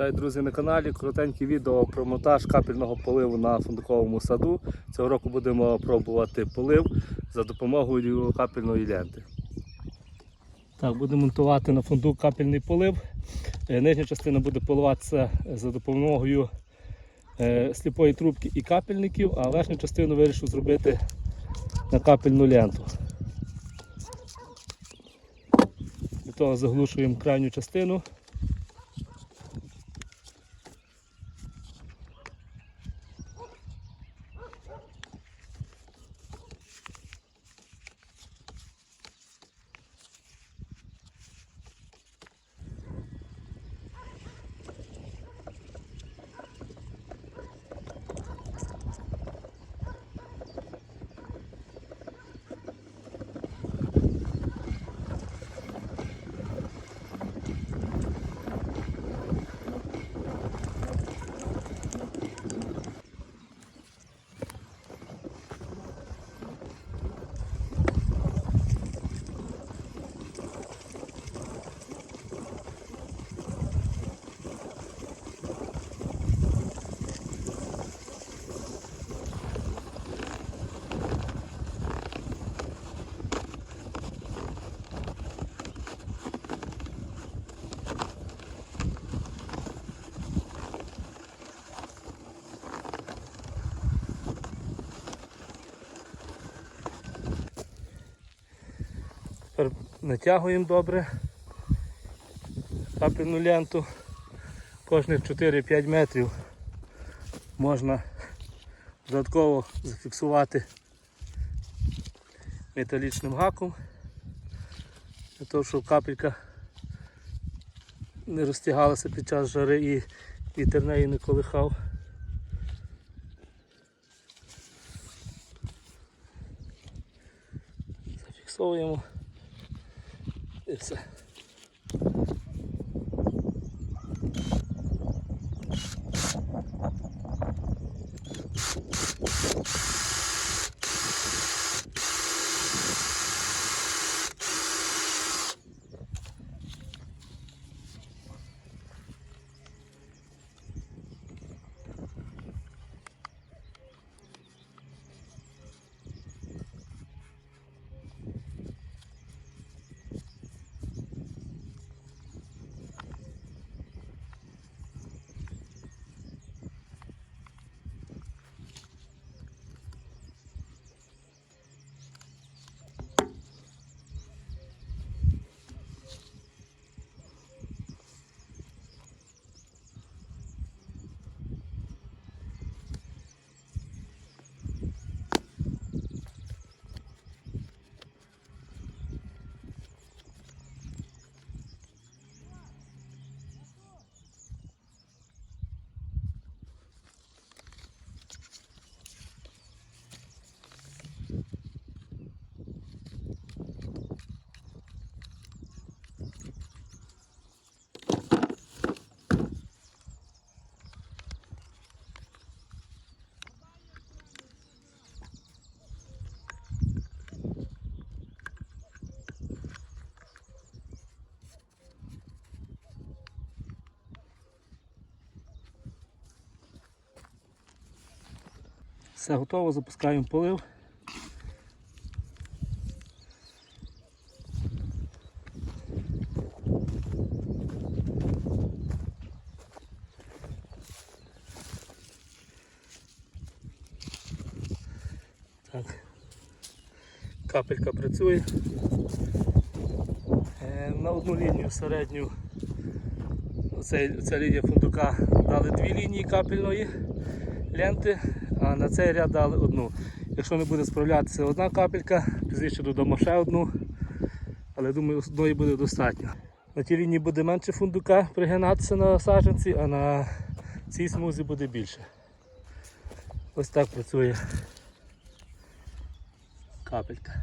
Вітаю, друзі, на каналі. Коротеньке відео про монтаж капельного поливу на фундуковому саду. Цього року будемо пробувати полив за допомогою капельної ленти. Так, Будемо монтувати на фундук капельний полив. Е, Нижня частина буде поливатися за допомогою е, сліпої трубки і капельників, а верхню частину вирішив зробити на капельну ленту. Для того заглушуємо крайню частину. Тепер натягуємо добре капельну ленту. Кожних 4-5 метрів можна додатково зафіксувати металічним гаком, для того, щоб капелька не розтягалася під час жари і вітер неї не колихав. Зафіксовуємо і все. Все готово, запускаємо полив. Так. Капелька працює. Е, На одну лінію середню ця лінія фундука дали дві лінії капельної ленти, а на цей ряд дали одну. Якщо не буде справлятися одна капелька, пізніше додамо ще одну, але думаю, одної буде достатньо. На тій лінії буде менше фундука пригинатися на саджанці, а на цій смузі буде більше. Ось так працює капелька.